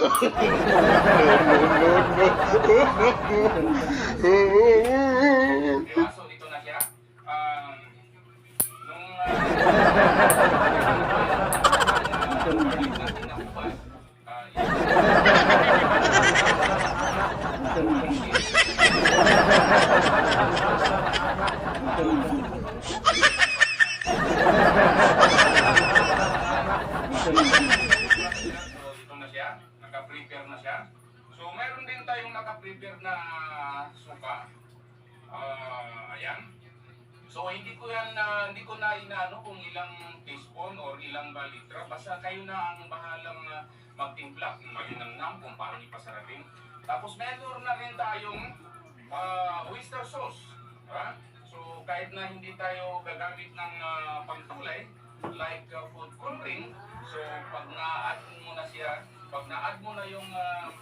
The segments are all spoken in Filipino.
no, no, no, no. Naka-prepare na siya. So, meron din tayong naka-prepare na suka. Ah, ayan. So, hindi ko yan na hindi ko na inaano kung ilang teaspoon or ilang balitra. Basta kayo na ang bahalang ah, magtimpla. Malinamnam kung paano ipasarapin. Tapos, meron na rin tayong ah, oyster sauce. Ha? So, kahit na hindi tayo gagamit ng ah, pangkulay, like uh, food coloring, so pag na-add mo na siya, pag na-add mo na yung ah,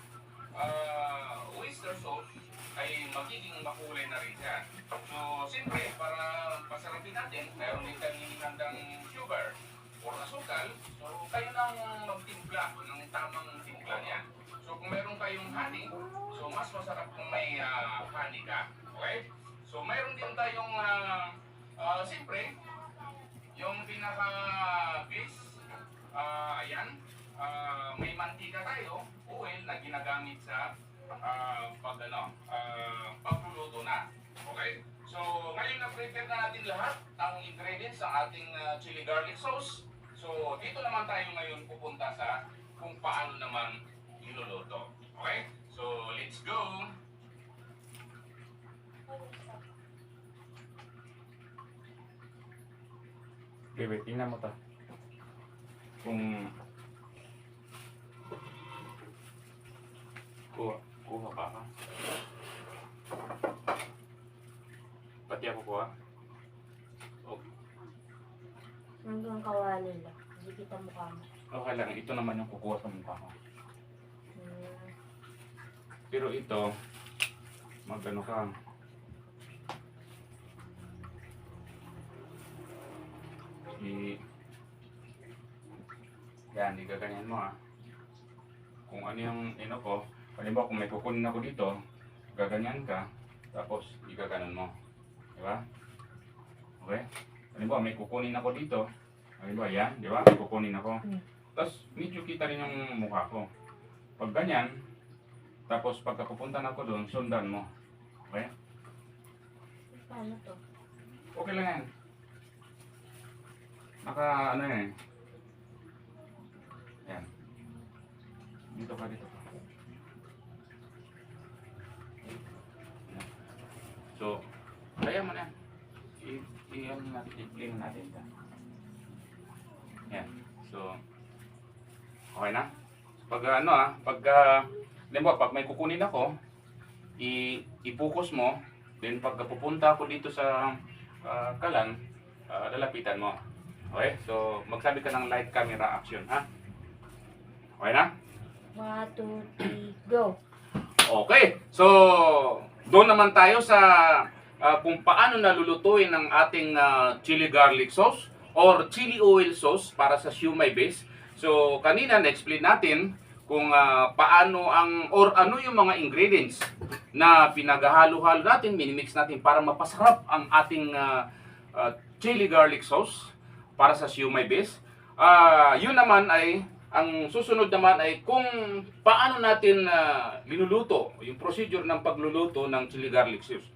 ah, oyster sauce, ay magiging makulay na rin siya. So, siyempre, para pasarapin natin, mayroon din kami handang sugar or asukal. So, kayo nang magtimpla ng tamang timpla niya. So, kung meron kayong honey, so mas masarap kung may ah, honey ka. Okay? So, mayroon din tayong, ah, ah, siyempre, yung pinaka-base, ah, ayan, ah, may mantika tayo, oil na ginagamit sa ah, pag ano, ah, pagluluto na. Okay? So, ngayon na-prepare na natin lahat ang ingredients sa ating ah, chili garlic sauce. So, dito naman tayo ngayon pupunta sa kung paano naman niluluto. Okay? So, let's go! Bebe, tingnan mo to. Kung... Kuha, kuha ba ka? Pati ako kuha? Okay. Hanggang kawali lang. Hindi kita mukha mo. okay lang, ito naman yung kukuha sa mukha ko. Hmm. Pero ito, magano ka, i yan, igaganyan mo ah. Kung ano yung ino ko, halimbawa kung may kukunin ako dito, gaganyan ka, tapos igaganon mo. Di ba? Okay? Halimbawa may kukunin ako dito, halimbawa yan, di ba? May kukunin ako. Hmm. Tapos medyo kita rin yung mukha ko. Pag ganyan, tapos pagka pupunta na ako doon, sundan mo. Okay? Paano to? Okay lang yan. Naka ano yan eh. Yan. Dito ka, dito ka. Yan. So, kaya mo na i-ano natin, i-clean natin yan. Yan. So, okay na? Pag ano ah, pag uh, pag may kukunin ako, i-focus mo, then pagka pupunta ako dito sa ah, kalan, ah, lalapitan mo. Okay? So, magsabi ka ng light camera action, ha? Okay na? One, two, three, go! Okay. So, doon naman tayo sa ah, kung paano nalulutuin ang ating ah, chili garlic sauce or chili oil sauce para sa siumay base. So, kanina na-explain natin kung ah, paano ang or ano yung mga ingredients na pinaghahalo-halo natin, minimix natin para mapasarap ang ating ah, ah, chili garlic sauce para sa siumay base. Ah, yun naman ay ang susunod naman ay kung paano natin ah, linuluto, yung procedure ng pagluluto ng chili garlic sauce.